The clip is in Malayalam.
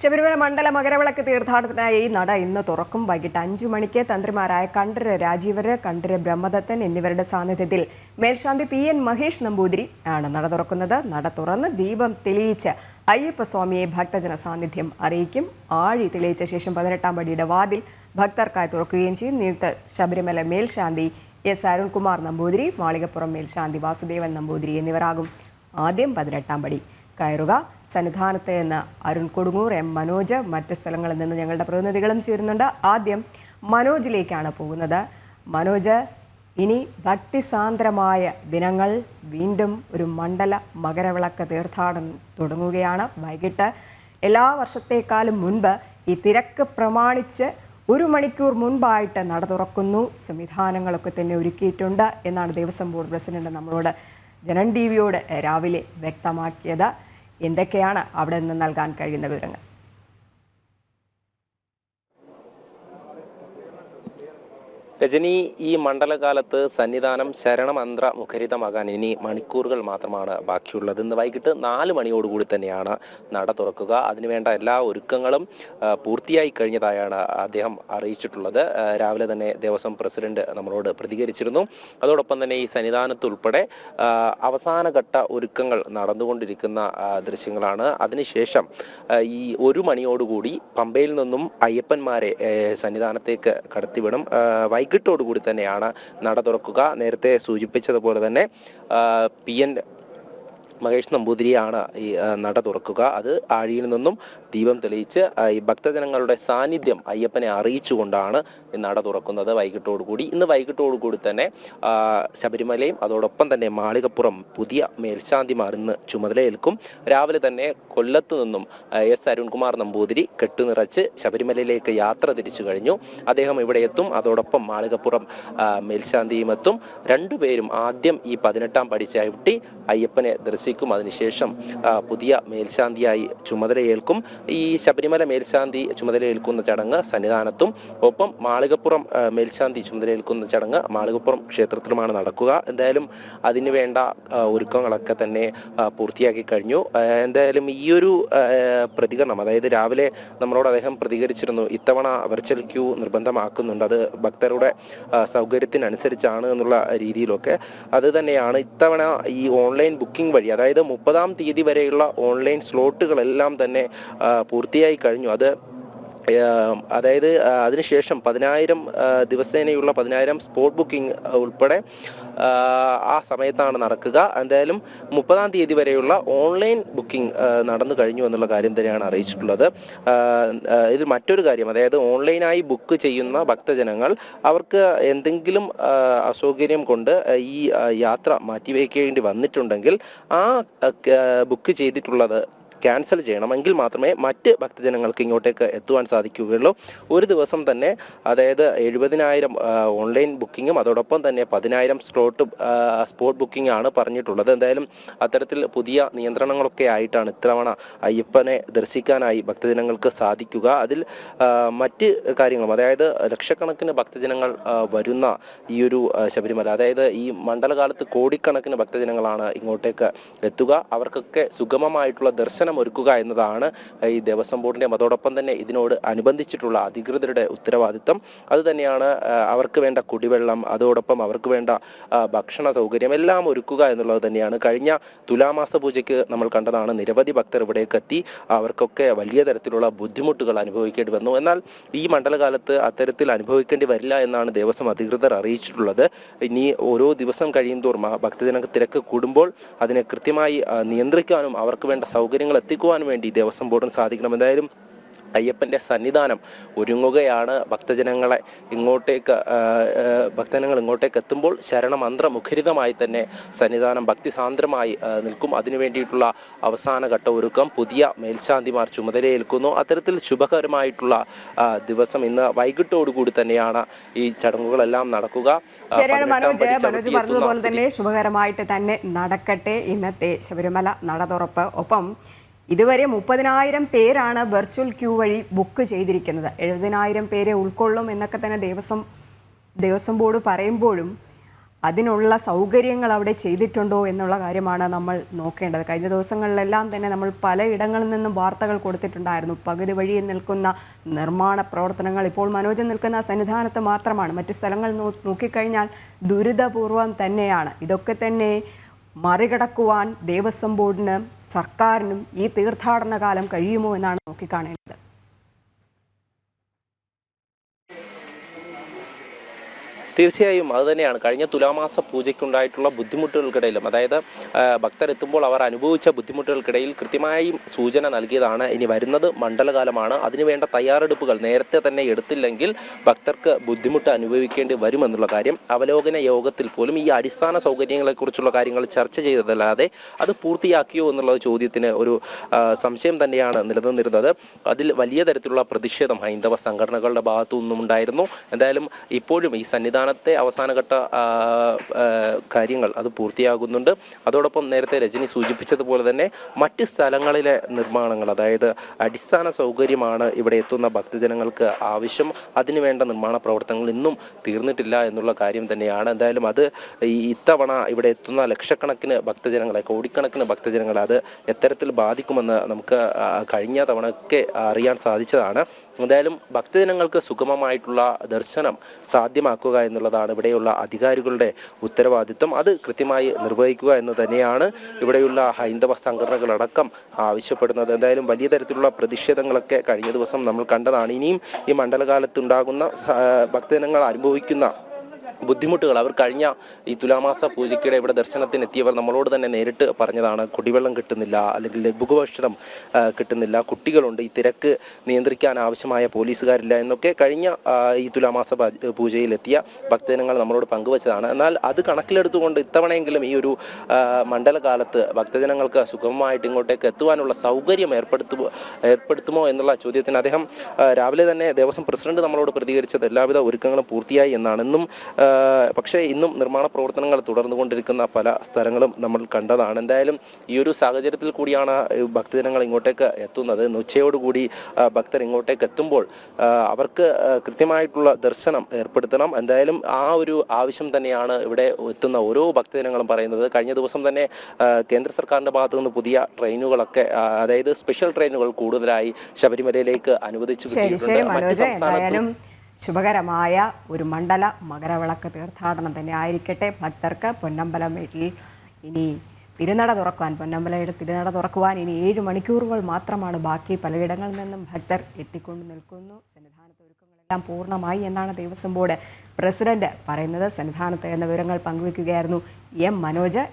ശബരിമല മണ്ഡല മകരവിളക്ക് തീർത്ഥാടനത്തിനായി നട ഇന്ന് തുറക്കും. വൈകിട്ട് അഞ്ചു മണിക്ക് തന്ത്രിമാരായ കണ്ഠര് രാജീവര് കണ്ഠര് ബ്രഹ്മദത്തൻ എന്നിവരുടെ സാന്നിധ്യത്തിൽ മേൽശാന്തി പി എൻ മഹേഷ് നമ്പൂതിരി ആണ് നട തുറക്കുന്നത്. നട തുറന്ന് ദീപം തെളിയിച്ച് അയ്യപ്പസ്വാമിയെ ഭക്തജന സാന്നിധ്യം അറിയിക്കും. ആഴി തെളിയിച്ച ശേഷം പതിനെട്ടാം പടിയുടെ വാതിൽ ഭക്തർക്കായി തുറക്കുകയും ചെയ്യും. നിയുക്ത ശബരിമല മേൽശാന്തി എസ് അരുൺകുമാർ നമ്പൂതിരി മാളികപ്പുറം മേൽശാന്തി വാസുദേവൻ നമ്പൂതിരി എന്നിവരാകും ആദ്യം പതിനെട്ടാം പടി. കയറുക. സന്നിധാനത്ത് നിന്ന് അരുൺ കൊടുങ്ങൂർ എം മനോജ് മറ്റ് സ്ഥലങ്ങളിൽ നിന്ന് ഞങ്ങളുടെ പ്രതിനിധികളും ചേരുന്നുണ്ട്. ആദ്യം മനോജിലേക്കാണ് പോകുന്നത്. മനോജ് ഇനി ഭക്തിസാന്ദ്രമായ ദിനങ്ങൾ വീണ്ടും ഒരു മണ്ഡല മകരവിളക്ക് തീർത്ഥാടനം തുടങ്ങുകയാണ്. വൈകിട്ട് എല്ലാ വർഷത്തേക്കാളും മുൻപ് ഈ തിരക്ക് പ്രമാണിച്ച് ഒരു മണിക്കൂർ മുൻപായിട്ട് നട തുറക്കുന്നു. സംവിധാനങ്ങളൊക്കെ തന്നെ ഒരുക്കിയിട്ടുണ്ട് എന്നാണ് ദേവസ്വം ബോർഡ് പ്രസിഡന്റ് നമ്മളോട് ജനൻ ടി വിയോട് രാവിലെ വ്യക്തമാക്കിയത്. എന്തൊക്കെയാണ് അവിടെ നിന്ന് നൽകാൻ കഴിയുന്ന വിവരങ്ങൾ? രജനി ഈ മണ്ഡലകാലത്ത് സന്നിധാനം ശരണമന്ത്ര മുഖരിതമാകാൻ ഇനി മണിക്കൂറുകൾ മാത്രമാണ് ബാക്കിയുള്ളത്. ഇന്ന് വൈകിട്ട് നാല് മണിയോടുകൂടി തന്നെയാണ് നട തുറക്കുക. അതിനുവേണ്ട എല്ലാ ഒരുക്കങ്ങളും പൂർത്തിയായി കഴിഞ്ഞതായാണ് അദ്ദേഹം അറിയിച്ചിട്ടുള്ളത്. രാവിലെ തന്നെ ദേവസ്വം പ്രസിഡന്റ് നമ്മളോട് പ്രതികരിച്ചിരുന്നു. അതോടൊപ്പം തന്നെ ഈ സന്നിധാനത്തുൾപ്പെടെ അവസാനഘട്ട ഒരുക്കങ്ങൾ നടന്നുകൊണ്ടിരിക്കുന്ന ദൃശ്യങ്ങളാണ്. അതിനുശേഷം ഈ ഒരു മണിയോടുകൂടി പമ്പയിൽ നിന്നും അയ്യപ്പന്മാരെ സന്നിധാനത്തേക്ക് കടത്തിവിടും. ആ, വൈകിട്ടോടുകൂടി തന്നെയാണ് നട തുറക്കുക. നേരത്തെ സൂചിപ്പിച്ചതുപോലെ തന്നെ പി എൻ മഹേഷ് നമ്പൂതിരിയാണ് ഈ നട തുറക്കുക. അത് ആഴിയിൽ നിന്നും ദീപം തെളിയിച്ച് ഈ ഭക്തജനങ്ങളുടെ സാന്നിധ്യം അയ്യപ്പനെ അറിയിച്ചുകൊണ്ടാണ് ഈ നട തുറക്കുന്നത് വൈകിട്ടോടുകൂടി ഇന്ന് വൈകിട്ടോടുകൂടി തന്നെ ശബരിമലയും അതോടൊപ്പം തന്നെ മാളികപ്പുറം പുതിയ മേൽശാന്തിമാർ ഇന്ന് ചുമതലയേൽക്കും. രാവിലെ തന്നെ കൊല്ലത്തു നിന്നും എസ് അരുൺകുമാർ നമ്പൂതിരി കെട്ടുനിറച്ച് ശബരിമലയിലേക്ക് യാത്ര തിരിച്ചു കഴിഞ്ഞു. അദ്ദേഹം ഇവിടെ എത്തും അതോടൊപ്പം മാളികപ്പുറം മേൽശാന്തിയും എത്തും. രണ്ടുപേരും ആദ്യം ഈ പതിനെട്ടാം പടി ചവിട്ടി അയ്യപ്പനെ ദർശിക്കും അതിനുശേഷം പുതിയ മേൽശാന്തിയായി ചുമതലയേൽക്കും. ഈ ശബരിമല മേൽശാന്തി ചുമതലയേൽക്കുന്ന ചടങ്ങ് സന്നിധാനത്തും ഒപ്പം മാളികപ്പുറം മേൽശാന്തി ചുമതലയേൽക്കുന്ന ചടങ്ങ് മാളികപ്പുറം ക്ഷേത്രത്തിലുമാണ് നടക്കുക. എന്തായാലും അതിന് വേണ്ട ഒരുക്കങ്ങളൊക്കെ തന്നെ പൂർത്തിയാക്കി കഴിഞ്ഞു. എന്തായാലും ഈ ഒരു പ്രതികരണം അതായത് രാവിലെ നമ്മളോട് അദ്ദേഹം പ്രതികരിച്ചിരുന്നു ഇത്തവണ വെർച്വൽ ക്യൂ നിർബന്ധമാക്കുന്നുണ്ട് അത് ഭക്തരുടെ സൗകര്യത്തിനനുസരിച്ചാണ് എന്നുള്ള രീതിയിലൊക്കെ. അത് തന്നെയാണ് ഇത്തവണ ഈ ഓൺലൈൻ ബുക്കിംഗ് വഴി അതായത് മുപ്പതാം തീയതി വരെയുള്ള ഓൺലൈൻ സ്ലോട്ടുകളെല്ലാം തന്നെ പൂർത്തിയായി കഴിഞ്ഞു. അത് അതായത് അതിനുശേഷം പതിനായിരം ദിവസേനയുള്ള പതിനായിരം സ്പോട്ട് ബുക്കിംഗ് ഉൾപ്പെടെ ആ, സമയത്താണ് നടക്കുക. എന്തായാലും മുപ്പതാം തീയതി വരെയുള്ള ഓൺലൈൻ ബുക്കിംഗ് നടന്നു കഴിഞ്ഞു എന്നുള്ള കാര്യം തന്നെയാണ് അറിയിച്ചിട്ടുള്ളത്. ഇത് മറ്റൊരു കാര്യം അതായത് ഓൺലൈനായി ബുക്ക് ചെയ്യുന്ന ഭക്തജനങ്ങൾ അവർക്ക് എന്തെങ്കിലും അസൗകര്യം കൊണ്ട് ഈ യാത്ര മാറ്റിവെക്കേണ്ടി വന്നിട്ടുണ്ടെങ്കിൽ ആ, ബുക്ക് ചെയ്തിട്ടുള്ളത് ക്യാൻസൽ ചെയ്യണമെങ്കിൽ മാത്രമേ മറ്റ് ഭക്തജനങ്ങൾക്ക് ഇങ്ങോട്ടേക്ക് എത്തുവാൻ സാധിക്കുകയുള്ളൂ. ഒരു ദിവസം തന്നെ അതായത് എഴുപതിനായിരം ഓൺലൈൻ ബുക്കിങ്ങും അതോടൊപ്പം തന്നെ പതിനായിരം സ്ലോട്ട് സ്പോട്ട് ബുക്കിംഗ് ആണ് പറഞ്ഞിട്ടുള്ളത്. എന്തായാലും അത്തരത്തിൽ പുതിയ നിയന്ത്രണങ്ങളൊക്കെ ആയിട്ടാണ് ഇത്തവണ അയ്യപ്പനെ ദർശിക്കാനായി ഭക്തജനങ്ങൾക്ക് സാധിക്കുക. അതിൽ മറ്റ് കാര്യങ്ങളും അതായത് ലക്ഷക്കണക്കിന് ഭക്തജനങ്ങൾ വരുന്ന ഈ ഒരു ശബരിമല അതായത് ഈ മണ്ഡലകാലത്ത് കോടിക്കണക്കിന് ഭക്തജനങ്ങളാണ് ഇങ്ങോട്ടേക്ക് എത്തുക. അവർക്കൊക്കെ സുഗമമായിട്ടുള്ള ദർശനം ഒരുക്കുക എന്നതാണ് ഈ ദേവസ്വം ബോർഡിന്റെ അതോടൊപ്പം തന്നെ ഇതിനോട് അനുബന്ധിച്ചിട്ടുള്ള അധികൃതരുടെ ഉത്തരവാദിത്തം. അതുതന്നെയാണ് അവർക്ക് വേണ്ട കുടിവെള്ളം അതോടൊപ്പം അവർക്ക് വേണ്ട ഭക്ഷണ സൗകര്യം എല്ലാം ഒരുക്കുക എന്നുള്ളത് തന്നെയാണ്. കഴിഞ്ഞ തുലാമാസ പൂജയ്ക്ക് നമ്മൾ കണ്ടതാണ് നിരവധി ഭക്തർ ഇവിടേക്ക് എത്തി. അവർക്കൊക്കെ വലിയ തരത്തിലുള്ള ബുദ്ധിമുട്ടുകൾ അനുഭവിക്കേണ്ടി വന്നു. എന്നാൽ ഈ മണ്ഡലകാലത്ത് അത്തരത്തിൽ അനുഭവിക്കേണ്ടി വരില്ല എന്നാണ് ദേവസ്വം അധികൃതർ അറിയിച്ചിട്ടുള്ളത്. ഇനി ഓരോ ദിവസം കഴിയും തോറും ഭക്തജന തിരക്ക് കൂടുമ്പോൾ അതിനെ കൃത്യമായി നിയന്ത്രിക്കാനും അവർക്ക് വേണ്ട സൗകര്യങ്ങൾ എത്തിക്കുവാനും വേണ്ടി ദേവസ്വം ബോർഡിന് സാധിക്കണം. എന്തായാലും അയ്യപ്പന്റെ സന്നിധാനം ഒരുങ്ങുകയാണ്. ഭക്തജനങ്ങളെ ഇങ്ങോട്ടേക്ക് ഭക്തജനങ്ങൾ ഇങ്ങോട്ടേക്ക് എത്തുമ്പോൾ ശരണമന്ത്ര മുഖരിതമായി തന്നെ സന്നിധാനം ഭക്തിസാന്ദ്രമായി നിൽക്കും. അതിനു വേണ്ടിയിട്ടുള്ള അവസാന ഘട്ട ഒരുക്കം പുതിയ മേൽശാന്തിമാർ ചുമതലയേൽക്കുന്നു. അത്തരത്തിൽ ശുഭകരമായിട്ടുള്ള ദിവസം ഇന്ന് വൈകിട്ടോടുകൂടി തന്നെയാണ് ഈ ചടങ്ങുകളെല്ലാം നടക്കുക. ശരിയാണ് മനോജ്. മനോജ് പറഞ്ഞതുപോലെ തന്നെ ശുഭകരമായിട്ട് തന്നെ നടക്കട്ടെ. ഇന്നത്തെ ശബരിമല നട തുറപ്പ്. ഒപ്പം ഇതുവരെ മുപ്പതിനായിരം പേരാണ് വെർച്വൽ ക്യൂ വഴി ബുക്ക് ചെയ്തിരിക്കുന്നത്. എഴുപതിനായിരം പേരെ ഉൾക്കൊള്ളും എന്നൊക്കെ തന്നെ ദേവസ്വം ദേവസ്വം ബോർഡ് പറയുമ്പോഴും അതിനുള്ള സൗകര്യങ്ങൾ അവിടെ ചെയ്തിട്ടുണ്ടോ എന്നുള്ള കാര്യമാണ് നമ്മൾ നോക്കേണ്ടത്. കഴിഞ്ഞ ദിവസങ്ങളിലെല്ലാം തന്നെ നമ്മൾ പലയിടങ്ങളിൽ നിന്നും വാർത്തകൾ കൊടുത്തിട്ടുണ്ടായിരുന്നു. പകുതി വഴിയിൽ നിൽക്കുന്ന നിർമ്മാണ പ്രവർത്തനങ്ങൾ ഇപ്പോൾ മനോജൻ നിൽക്കുന്ന സന്നിധാനത്ത് മാത്രമാണ്. മറ്റ് സ്ഥലങ്ങൾ നോക്കിക്കഴിഞ്ഞാൽ ദുരിതപൂർവം തന്നെയാണ്. ഇതൊക്കെ തന്നെ മറികടക്കുവാൻ ദേവസ്വം ബോർഡിനും സർക്കാരിനും ഈ തീർത്ഥാടന കാലം കഴിയുമോ എന്നാണ് നോക്കിക്കാണേണ്ടത്. തീർച്ചയായും അത് തന്നെയാണ്. കഴിഞ്ഞ തുലാമാസ പൂജയ്ക്കുണ്ടായിട്ടുള്ള ബുദ്ധിമുട്ടുകൾക്കിടയിലും അതായത് ഭക്തരെത്തുമ്പോൾ അവർ അനുഭവിച്ച ബുദ്ധിമുട്ടുകൾക്കിടയിൽ കൃത്യമായി സൂചന നൽകിയതാണ് ഇനി വരുന്നത് മണ്ഡലകാലമാണ്. അതിനുവേണ്ട തയ്യാറെടുപ്പുകൾ നേരത്തെ തന്നെ എടുത്തില്ലെങ്കിൽ ഭക്തർക്ക് ബുദ്ധിമുട്ട് അനുഭവിക്കേണ്ടി വരുമെന്നുള്ള കാര്യം അവലോകന യോഗത്തിൽ പോലും ഈ അടിസ്ഥാന സൗകര്യങ്ങളെക്കുറിച്ചുള്ള കാര്യങ്ങൾ ചർച്ച ചെയ്തതല്ലാതെ അത് പൂർത്തിയാക്കിയോ എന്നുള്ള ചോദ്യത്തിന് ഒരു സംശയം തന്നെയാണ് നിലനിന്നിരുന്നത്. അതിൽ വലിയ തരത്തിലുള്ള പ്രതിഷേധം ഹൈന്ദവ സംഘടനകളുടെ ഭാഗത്തു നിന്നും ഉണ്ടായിരുന്നു എന്തായാലും ഇപ്പോഴും ഈ സന്നിധാനത്തെ അവസാനഘട്ട കാര്യങ്ങൾ അത് പൂർത്തിയാകുന്നുണ്ട്. അതോടൊപ്പം നേരത്തെ രജനി സൂചിപ്പിച്ചതുപോലെ തന്നെ മറ്റ് സ്ഥലങ്ങളിലെ നിർമ്മാണങ്ങൾ അതായത് അടിസ്ഥാന സൗകര്യമാണ് ഇവിടെ എത്തുന്ന ഭക്തജനങ്ങൾക്ക് ആവശ്യം. അതിനുവേണ്ട നിർമ്മാണ പ്രവർത്തനങ്ങൾ ഇന്നും തീർന്നിട്ടില്ല എന്നുള്ള കാര്യം തന്നെയാണ്. എന്തായാലും അത് ഇത്തവണ ഇവിടെ എത്തുന്ന ലക്ഷക്കണക്കിന് ഭക്തജനങ്ങളെ കോടിക്കണക്കിന് ഭക്തജനങ്ങളെ അത് എത്തരത്തിൽ ബാധിക്കുമെന്ന് നമുക്ക് കഴിഞ്ഞ കഴിഞ്ഞ തവണയൊക്കെ അറിയാൻ സാധിച്ചതാണ്. എന്തായാലും ഭക്തജനങ്ങൾക്ക് സുഗമമായിട്ടുള്ള ദർശനം സാധ്യമാക്കുക എന്നുള്ളതാണ് ഇവിടെയുള്ള അധികാരികളുടെ ഉത്തരവാദിത്വം. അത് കൃത്യമായി നിർവഹിക്കുക എന്ന് തന്നെയാണ് ഇവിടെയുള്ള ഹൈന്ദവ സംഘടനകളടക്കം ആവശ്യപ്പെടുന്നത്. എന്തായാലും വലിയ തരത്തിലുള്ള പ്രതിഷേധങ്ങളൊക്കെ കഴിഞ്ഞ ദിവസം നമ്മൾ കണ്ടതാണ്. ഇനിയും ഈ മണ്ഡലകാലത്തുണ്ടാകുന്ന ഭക്തജനങ്ങൾ അനുഭവിക്കുന്ന ബുദ്ധിമുട്ടുകൾ. അവർ കഴിഞ്ഞ ഈ തുലാമാസ പൂജയ്ക്കിടെ ഇവിടെ ദർശനത്തിന് എത്തിയവർ നമ്മളോട് തന്നെ നേരിട്ട് പറഞ്ഞതാണ് കുടിവെള്ളം കിട്ടുന്നില്ല അല്ലെങ്കിൽ ലഘുഭക്ഷണം കിട്ടുന്നില്ല കുട്ടികളുണ്ട് ഈ തിരക്ക് നിയന്ത്രിക്കാൻ ആവശ്യമായ പോലീസുകാരില്ല എന്നൊക്കെ കഴിഞ്ഞ ഈ തുലാമാസ പൂജയിലെത്തിയ ഭക്തജനങ്ങൾ നമ്മളോട് പങ്കുവച്ചതാണ്. എന്നാൽ അത് കണക്കിലെടുത്തുകൊണ്ട് ഇത്തവണയെങ്കിലും ഈ ഒരു മണ്ഡലകാലത്ത് ഭക്തജനങ്ങൾക്ക് സുഗമമായിട്ട് ഇങ്ങോട്ടേക്ക് എത്തുവാനുള്ള സൗകര്യം ഏർപ്പെടുത്തു ഏർപ്പെടുത്തുമോ എന്നുള്ള ചോദ്യത്തിന് അദ്ദേഹം രാവിലെ തന്നെ ദേവസ്വം പ്രസിഡന്റ് നമ്മളോട് പ്രതികരിച്ചത് എല്ലാവിധ ഒരുക്കങ്ങളും പൂർത്തിയായി എന്നാണ്. ഇന്നും ആ, പക്ഷേ ഇന്നും നിർമ്മാണ പ്രവർത്തനങ്ങൾ തുടർന്നുകൊണ്ടിരിക്കുന്ന പല സ്ഥലങ്ങളും നമ്മൾ കണ്ടതാണ്. എന്തായാലും ഈ ഒരു സാഹചര്യത്തിൽ കൂടിയാണ് ഭക്തജനങ്ങൾ ഇങ്ങോട്ടേക്ക് എത്തുന്നത്. ഉച്ചയോടുകൂടി ഭക്തർ ഇങ്ങോട്ടേക്ക് എത്തുമ്പോൾ അവർക്ക് കൃത്യമായിട്ടുള്ള ദർശനം ഏർപ്പെടുത്തണം. എന്തായാലും ആ ഒരു ആവശ്യം തന്നെയാണ് ഇവിടെ എത്തുന്ന ഓരോ ഭക്തജനങ്ങളും പറയുന്നത്. കഴിഞ്ഞ ദിവസം തന്നെ കേന്ദ്ര സർക്കാരിന്റെ ഭാഗത്തു നിന്ന് പുതിയ ട്രെയിനുകളൊക്കെ അതായത് സ്പെഷ്യൽ ട്രെയിനുകൾ കൂടുതലായി ശബരിമലയിലേക്ക് അനുവദിച്ചു ശരി ശരി മനോജ്. എന്തായാലും ശുഭകരമായ ഒരു മണ്ഡല മകരവിളക്ക് തീർത്ഥാടനം തന്നെ ആയിരിക്കട്ടെ. ഭക്തർക്ക് പൊന്നമ്പലം വീട്ടിൽ ഇനി തിരുനട തുറക്കുവാൻ പൊന്നമ്പലയുടെ തിരുനട തുറക്കുവാൻ ഇനി ഏഴ് മണിക്കൂറുകൾ മാത്രമാണ് ബാക്കി പലയിടങ്ങളിൽ നിന്നും ഭക്തർ എത്തിക്കൊണ്ട് നിൽക്കുന്നു. സന്നിധാനത്ത് ഒരുക്കങ്ങളെല്ലാം പൂർണമായി എന്നാണ് ദേവസ്വം ബോർഡ് പ്രസിഡന്റ് പറയുന്നത്. സന്നിധാനത്ത് എന്ന വിവരങ്ങൾ പങ്കുവയ്ക്കുകയായിരുന്നു എം മനോജ്.